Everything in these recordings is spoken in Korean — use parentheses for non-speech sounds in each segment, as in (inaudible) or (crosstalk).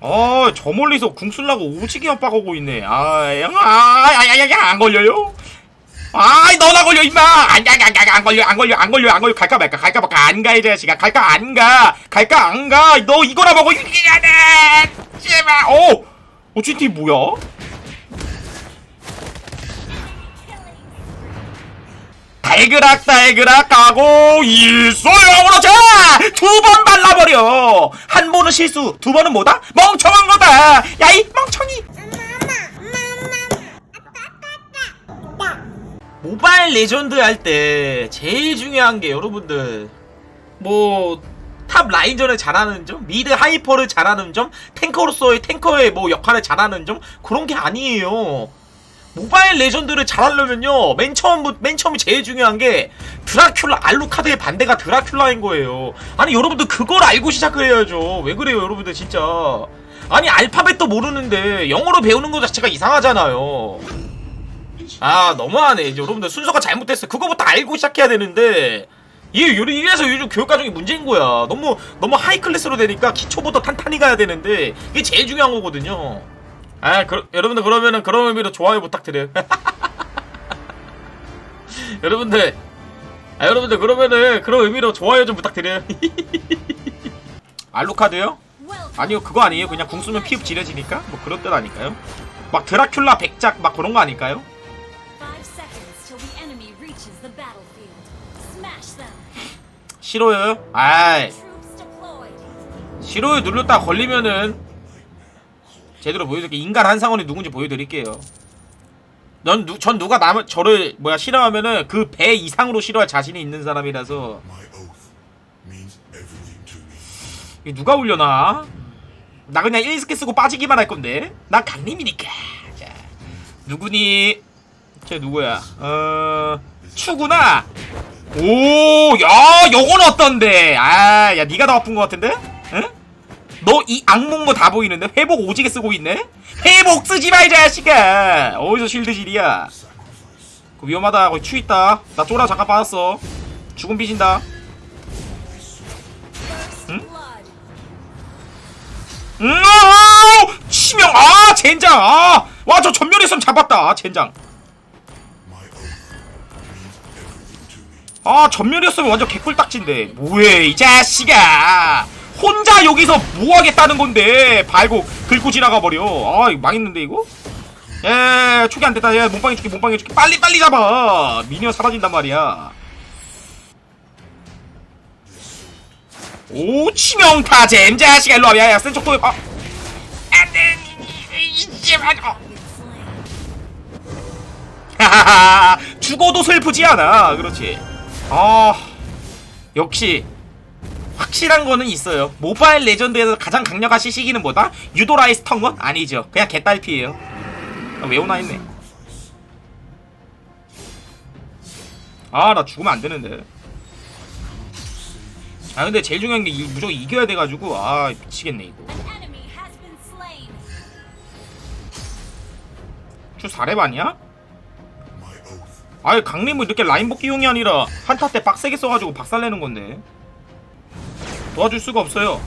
어, 저 멀리서 궁 쓰려고 오지게 압박하고 있네. 아, 양, 아, 야, 야, 야, 야, 안 걸려요? 아이, 너나 걸려, 임마! 안, 안, 안, 안, 안 걸려, 안 걸려, 안 걸려, 안 걸려. 갈까 말까, 갈까 말까, 안 가, 이 자식아. 갈까, 안 가. 갈까, 안 가. 너 이거나 먹어, 돼! 제발, 어! 어, GT 뭐야? 달그락 달그락 가고 있어요 그렇지 두 번 발라버려. 한 번은 실수 두 번은 뭐다? 멍청한 거다. 야 이 멍청이. 모바일 레전드 할 때 제일 중요한 게 여러분들 뭐 탑 라인전을 잘하는 점, 미드 하이퍼를 잘하는 점, 탱커로서의 탱커의 뭐 역할을 잘하는 점 그런 게 아니에요. 모바일 레전드를 잘하려면요 맨 처음 맨 처음이 제일 중요한 게 드라큘라 알루카드의 반대가 드라큘라인 거예요. 아니 여러분들 그걸 알고 시작을 해야죠. 왜 그래요 여러분들 진짜. 아니 알파벳도 모르는데 영어로 배우는 것 자체가 이상하잖아요. 아 너무하네 이제 여러분들 순서가 잘못됐어. 그거부터 알고 시작해야 되는데. 이 요리 이래서 요즘 교육 과정이 문제인 거야. 너무 너무 하이 클래스로 되니까 기초부터 탄탄히 가야 되는데 이게 제일 중요한 거거든요. 아, 그, 여러분들 그러면은 그런 의미로 좋아요 부탁드려요. (laughs) 여러분들, 아, 여러분들 그러면은 그런 의미로 좋아요 좀 부탁드려요. (laughs) 알루카드요? 아니요, 그거 아니에요. 그냥 궁 쓰면 피흡 지려지니까 뭐 그런 뜻 아닐까요? 막 드라큘라 백작 막 그런 거 아닐까요? 싫어요. 아이. 싫어요 눌렀다 걸리면은 제대로 보여드릴게요. 인간 한상원이 누군지 보여드릴게요. 넌, 누, 전 누가 남을, 저를, 뭐야, 싫어하면은 그 배 이상으로 싫어할 자신이 있는 사람이라서. 이게 누가 올려놔? 나 그냥 1스킬 쓰고 빠지기만 할 건데. 난 강림이니까. 자, 누구니? 쟤 누구야? 어, 추구나? 오, 야, 요건 어떤데? 아, 야, 니가 더 아픈 것 같은데? 응? 너 이 악몽 거다 보이는데? 회복 오지게 쓰고 있네? 회복 쓰지 마, 이 자식아! 어디서 실드질이야? 그 위험하다. 거기 추 있다. 나 쫄아 잠깐 빠졌어. 죽음 빚인다. Blood. 음, 아, 치명, 아, 젠장, 아, 와, 저 전멸했으면 잡았다, 아, 젠장. 아, 전멸이었으면 완전 개꿀딱지인데. 뭐해, 이 자식아. 혼자 여기서 뭐 하겠다는 건데. 발고, 긁고 지나가 버려. 아, 이거 망했는데, 이거? 에, 초기 안 됐다. 야, 몸빵 해 줄게, 몸빵 해 줄게. 빨리, 빨리 잡아. 미니어 사라진단 말이야. 오, 치명타, 잼, 자식아. 일로 와. 야, 야, 센 척도 해. 아. 안 돼. 이제 맞아. 하하하 죽어도 슬프지 않아 그렇지 아 역시 확실한 거는 있어요 모바일 레전드에서 가장 강력한 CC기는 뭐다? 유도라의 스턴건? 아니죠 그냥 개딸피에요 아, 왜 오나 했네 아 나 죽으면 안 되는데 아 근데 제일 중요한 게 이- 무조건 이겨야 돼가지고 아 미치겠네 이거. 주 4렙 아니야? 아예 강림은 이렇게 라인 복귀용이 아니라 한타 때 빡세게 써가지고 박살내는 건데 도와줄 수가 없어요.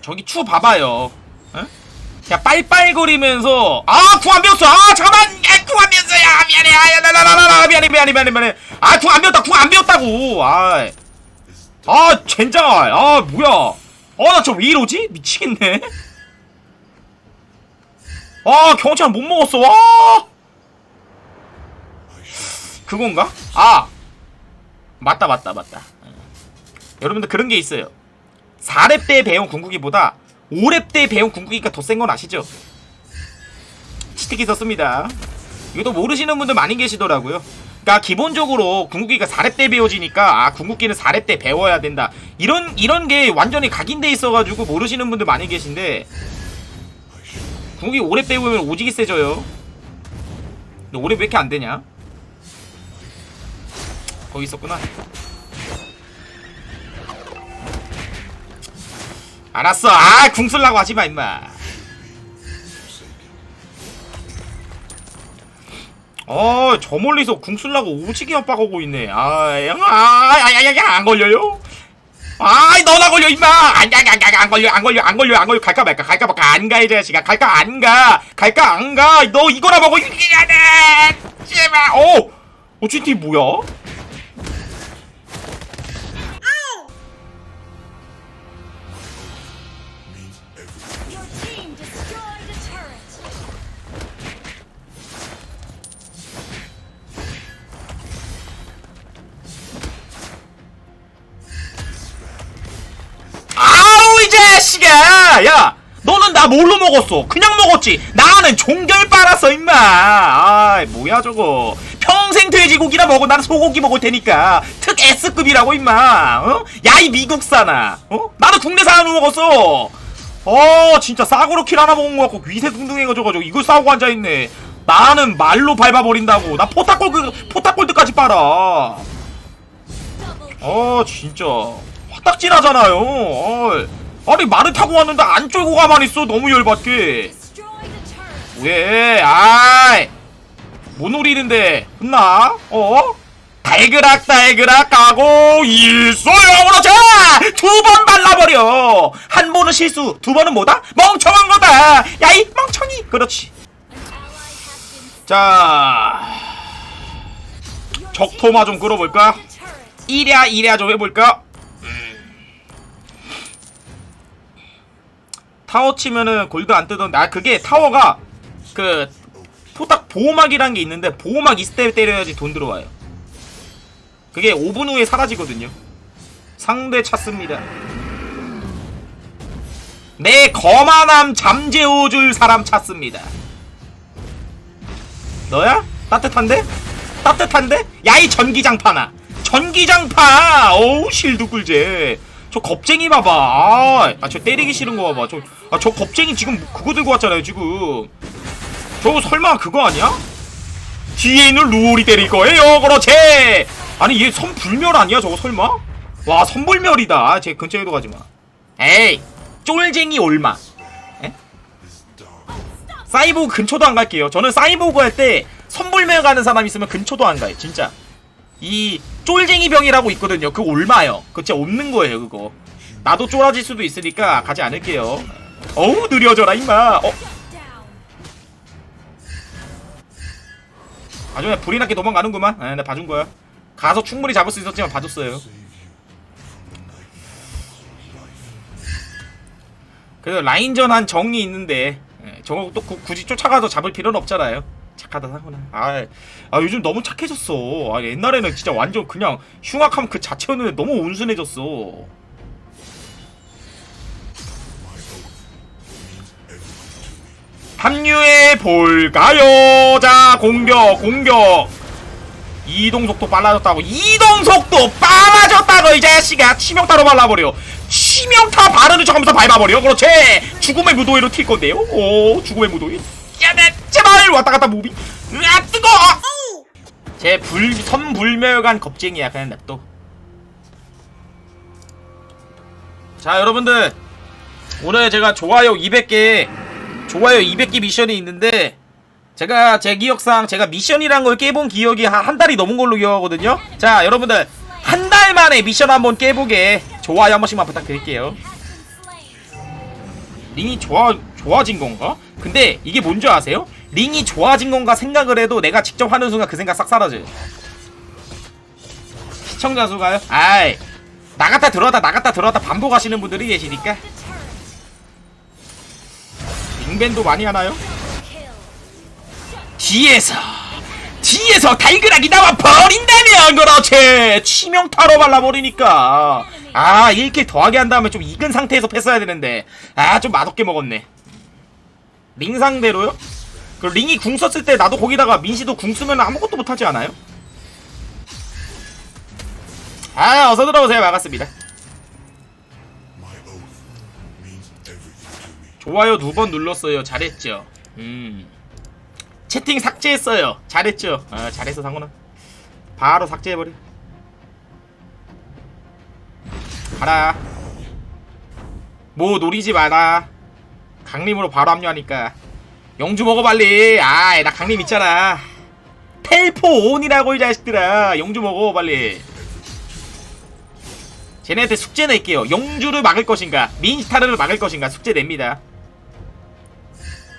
저기 추 봐봐요. 에? 야 빨빨거리면서 아 궁 안 배웠어. 아 잠깐만. 야궁안 배웠어. 야 미안해. 아야라라라라 미안해 미안해 미안해 미안해. 아궁 안 배웠다. 궁 안 배웠다고. 아아 아, 젠장. 아 뭐야. 아나 저 왜 이러지? 미치겠네. 아 경찰 못 먹었어. 와. 그건가? 아 맞다 맞다 맞다 어. 여러분들 그런 게 있어요 4렙 때 배운 궁극기보다 5렙 때 배운 궁극기가 더 센 건 아시죠? 치트키 썼습니다 이것도 모르시는 분들 많이 계시더라고요 그러니까 기본적으로 궁극기가 4렙 때 배워지니까 아 궁극기는 4렙 때 배워야 된다 이런 이런 게 완전히 각인돼 있어가지고 모르시는 분들 많이 계신데 궁극기 5렙 배우면 오지게 세져요 근데 5렙 왜 이렇게 안 되냐? 거기 있었구나 알았어 아궁 쓸라고 하지마 임마 어, 저 멀리서 궁 쓸라고 오지게 압박하고 있네. 아, 양, 아, 야, 야, 야, 야, 안 걸려요? 아이 너나 걸려 임마 안가가가안 걸려 안 걸려 안 걸려 안 걸려 갈까 말까 갈까 말까 안 가 이 자식아 갈까 안 가 갈까 안 가 너 이거나 먹어 이기가네 제발 오 어찌티 뭐야 자식아 야! 너는 나 뭘로 먹었어? 그냥 먹었지. 나는 종결 빨았어 임마. 아이 뭐야 저거. 평생 돼지고기나 먹어. 나는 소고기 먹을 테니까. 특 S급이라고 임마. 어? 야 이 미국사나. 어? 나는 국내산으로 먹었어. 어 진짜 싸구려 킬 하나 먹은 거 같고 위세등등해가지고 이걸 싸우고 앉아있네. 나는 말로 밟아버린다고. 나 포탑골드 포탑골드까지 빨아. 어 진짜. 화딱지나잖아요. 어이. 아니 말을 타고 왔는데 안 쫄고 가만히 있어. 너무 열받게. 왜? 아이. 못 노리는데? 혼나? 어? 달그락 달그락 가고 있어요 그렇지! 두번 발라버려. 한 번은 실수 두 번은 뭐다? 멍청한 거다. 야이 멍청이. 그렇지. 자. 적토마 좀 끌어볼까. 이랴 이랴 좀 해볼까? 타워 치면은 골드 안 뜨던데 아 그게 타워가 그 포딱 보호막이란 게 있는데 보호막 있을 때 때려야지 돈 들어와요. 그게 5분 후에 사라지거든요. 상대 찾습니다. 내 거만함 잠재워줄 사람 찾습니다. 너야? 따뜻한데? 따뜻한데? 야이 전기장파나 전기장파 어우 실드 꿀제 저 겁쟁이 봐봐 아저 때리기 싫은 거 봐봐 저, 아, 저 겁쟁이 지금 그거 들고 왔잖아요 지금 저거 설마 그거 아니야? 뒤에 있는 루올이 때릴 거예요 그렇지 아니 얘 선불멸 아니야 저거 설마? 와 선불멸이다 제 근처에도 가지마 에이 쫄쟁이 올마 dark. 사이보그 근처도 안 갈게요. 저는 사이보그 할 때 선불매 가는 사람 있으면 근처도 안 가요. 진짜. 이 쫄쟁이 병이라고 있거든요. 그거. 그거 진짜 없는 거예요, 그거. 나도 쫄아질 수도 있으니까 가지 않을게요. 어우, 느려져라, 임마. 어. 아주 그냥 불이 나게 도망가는구만. 아, 나 봐준 거야. 가서 충분히 잡을 수 있었지만 봐줬어요. 그래서 라인전 한 정이 있는데 예, 저거 또 구- 굳이 쫓아가서 잡을 필요는 없잖아요. 착하다 사구나. 아, 아 요즘 너무 착해졌어. 아, 옛날에는 진짜 완전 그냥 흉악함 그 자체였는데 너무 온순해졌어. 합류해 볼까요? 자 공격 공격. 이동 속도 빨라졌다고 이동 속도 빨라졌다고 이 자식아 치명타로 발라버려 치명타 바르는 척하면서 밟아버려 그렇지 죽음의 무도회로 튈 건데요 오 죽음의 무도회 야내 제발 왔다 갔다 무비 으아 뜨거 제불 선불멸간 겁쟁이야 그냥 냅둬 자 여러분들 오늘 제가 좋아요 200개 좋아요 200개 미션이 있는데 제가 제 기억상 제가 미션이란 걸 깨본 기억이 한, 한 달이 넘은 걸로 기억하거든요. 자, 여러분들 한 달 만에 미션 한번 깨보게 좋아요 한 번씩만 부탁드릴게요. 링이 좋아 좋아진 건가? 근데 이게 뭔지 아세요? 링이 좋아진 건가 생각을 해도 내가 직접 하는 순간 그 생각 싹 사라져요. 시청자 수가요? 아이 나갔다 들어왔다 나갔다 들어왔다 반복하시는 분들이 계시니까. 링밴도 많이 하나요? 뒤에서 뒤에서 달그락이 나와 버린다면 그렇지 치명타로 발라버리니까 아 1킬 더하게 한 다음에 좀 익은 상태에서 패스해야 되는데 아 좀 맛없게 먹었네 링 상대로요? 그 링이 궁 썼을 때 나도 거기다가 민시도 궁 쓰면 아무것도 못하지 않아요? 아 어서 들어오세요. 반갑습니다. 좋아요 두 번 눌렀어요. 잘했죠? 음. 채팅 삭제했어요. 잘했죠? 아 잘했어 상훈아 바로 삭제해버려. 가라. 뭐 노리지 마라 강림으로 바로 합류하니까 영주 먹어 빨리 아이 나 강림 있잖아 텔포 온이라고 이 자식들아 영주 먹어 빨리 쟤네한테 숙제 낼게요. 영주를 막을 것인가, 민스타르를 막을 것인가 숙제 냅니다.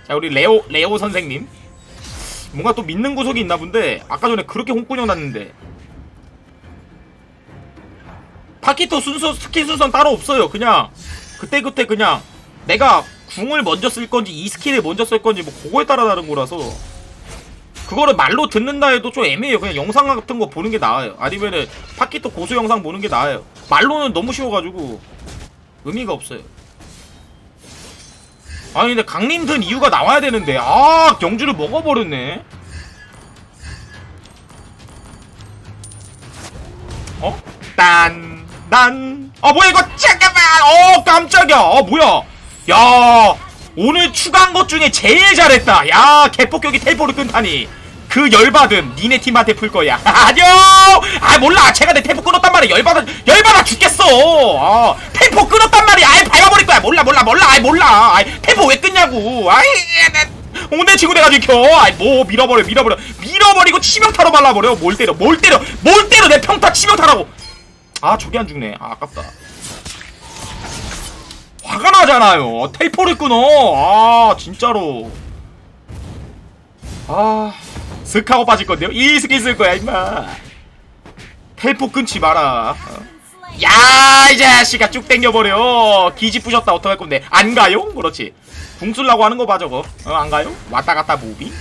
자, 우리 레오 레오 선생님. 뭔가 또 믿는 구석이 있나 본데 아까 전에 그렇게 홍군형 났는데 파키토 순서 스킬 순서는 따로 없어요. 그냥 그때 그때 그냥 내가 궁을 먼저 쓸 건지 이 스킬을 먼저 쓸 건지 뭐 그거에 따라 다른 거라서 그거를 말로 듣는다 해도 좀 애매해요. 그냥 영상 같은 거 보는 게 나아요. 아니면은 파키토 고수 영상 보는 게 나아요. 말로는 너무 쉬워가지고 의미가 없어요. 아니 근데 강림 든 이유가 나와야 되는데 아 경주를 먹어버렸네. 어? 딴, 난. 어, 뭐야, 이거, 잠깐만! 어, 깜짝이야! 어, 뭐야! 야, 오늘 추가한 것 중에 제일 잘했다! 야, 개폭격이 텔포를 끊다니! 그 열받음, 니네 팀한테 풀 거야. (laughs) 안녕! 아, 몰라! 제가 내 텔포 끊었단 말이야! 열받아, 열받아 죽겠어! 아, 텔포 끊었단 말이야! 아이, 밟아버릴 거야! 몰라, 몰라, 몰라! 아이, 몰라! 아이, 텔포 왜 끊냐고! 아이, 나, 오늘 친구 내가 지켜! 아이, 뭐, 밀어버려, 밀어버려. 밀어버리고 치명타로 발라버려. 뭘 때려, 뭘 때려, 뭘 때려! 내 평타 치명타라고! 아 저게 안 죽네 아 아깝다 화가 나잖아요 텔포를 끊어 아 진짜로 아 슥 하고 빠질 건데요 이 스킬 쓸 거야 임마 텔포 끊지 마라. 야, 이 자식아 쭉 땡겨버려. 기지 부셨다 어떡할 건데. 안 가요? 그렇지. 궁 쓰려고 하는 거 봐, 저거. 어, 안 가요? 왔다 갔다 무빙?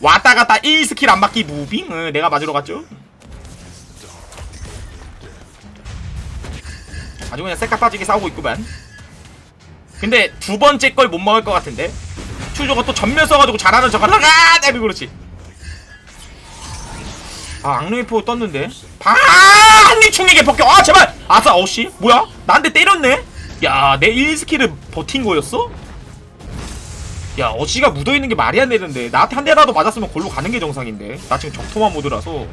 왔다 갔다 1스킬 안 맞기 무빙? 어, 내가 맞으러 갔죠? 아주 그냥 쎄까 빠지게 싸우고 있구만. 근데 두 번째 걸 못 먹을 것 같은데? 추저가 또 전면 써가지고 잘하는 척 하다가, 내비 그렇지. 아 악령의포 떴는데? 바 한리충에게 폭격! 아 제발! 아싸 어씨? 뭐야? 나한테 때렸네? 야 내 1스킬을 버틴 거였어? 야 어시가 묻어있는 게 말이 안 되는데. 나한테 한 대라도 맞았으면 골로 가는 게 정상인데. 나 지금 적토만 모드라서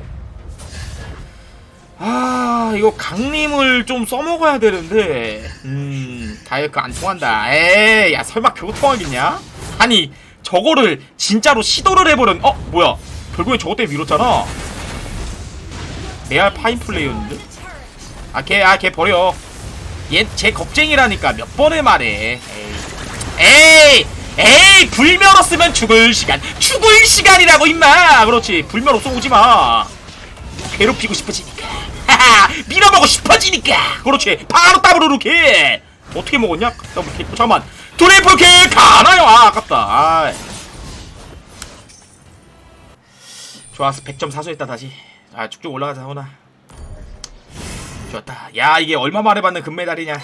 아 이거 강림을 좀 써먹어야 되는데 음 다이어트 안 통한다 에이 야 설마 그거 통하겠냐? 아니 저거를 진짜로 시도를 해버렸 어 뭐야 결국에 저것 때문에 밀었잖아 레알 파인 플레이였는데? 아, 걔, 아, 걔 버려. 얘, 쟤 겁쟁이라니까. 몇 번을 말해. 에이. 에이! 에이! 불멸 없으면 죽을 시간. 죽을 시간이라고, 임마! 그렇지. 불멸 없어 오지 마. 괴롭히고 싶어지니까. 하하! (laughs) 밀어먹고 싶어지니까! 그렇지. 바로 더블로 킬! 어떻게 먹었냐? 더블 킬. 잠깐만. 트리플 킬 가나요? 아, 아깝다. 아. 좋았어. 100점 사수했다, 다시. 아, 쭉쭉 올라가자, 호나. 좋았다. 야, 이게 얼마 만에 받는 금메달이냐.